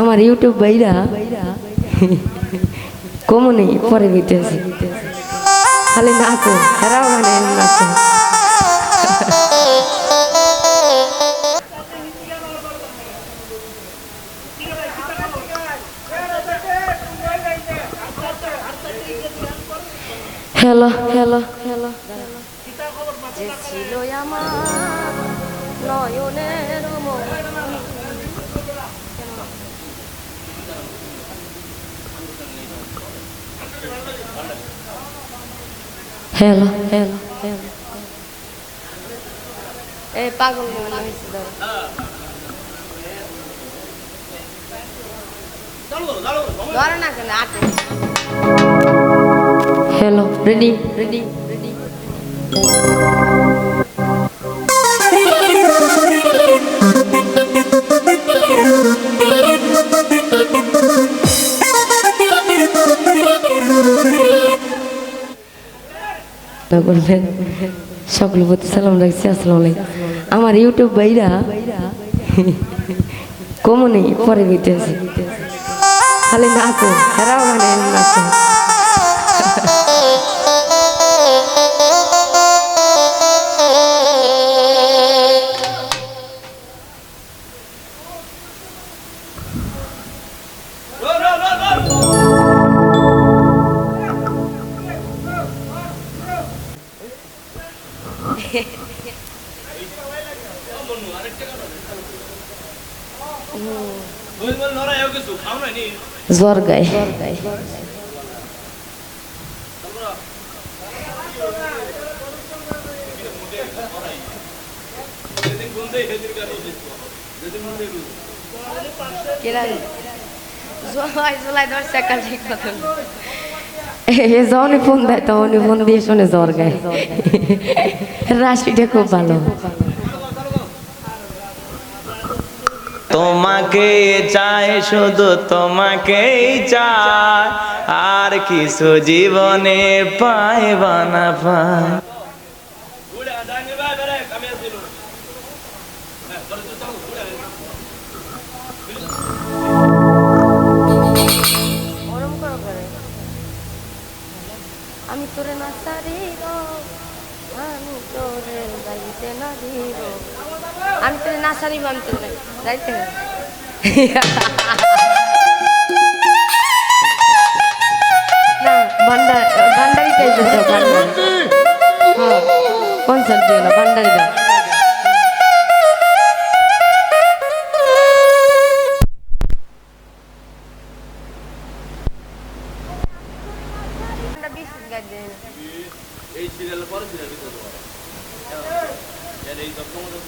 আমার ইউটিউব ভাইরা কমনে পরে দিতেছে। খালি নাচে হেরাও মানে নাচে। Hello hello hello. যে ছিল আমার নয়নের মনি। হ্যালো হ্যালো হ্যালো এই পাগল মনে হয়েছে ধরো না কেন আটে হ্যালো রেডি রেডি রেডি বলবেন সকল প্রতি সালাম রাখছি, আসসালামু আলাইকুম। আমার ইউটিউব বাইরা কমনে পরে দিতেছে খালি নাচে হেরাও মানে নাচে। জ্বর গায় এ ফোন ফোন খুব তোমাকে চাই, শুধু তোমাকেই চাই। আর কিছু জীবনে পাইবা না, পাই। ওরম আমি তোরে যাইতে না দিব আমি তোরে না সারিব আমি তোরে যাইতে না না ভান্ডার ভান্ডারি টাইপের দাও ভান্ডারি হ্যাঁ কনসার্ট দিও না ভান্ডারি দাও এই সিরিয়ালের পরে। সিরিয়াল দিতে পারব এই দক্ষমতা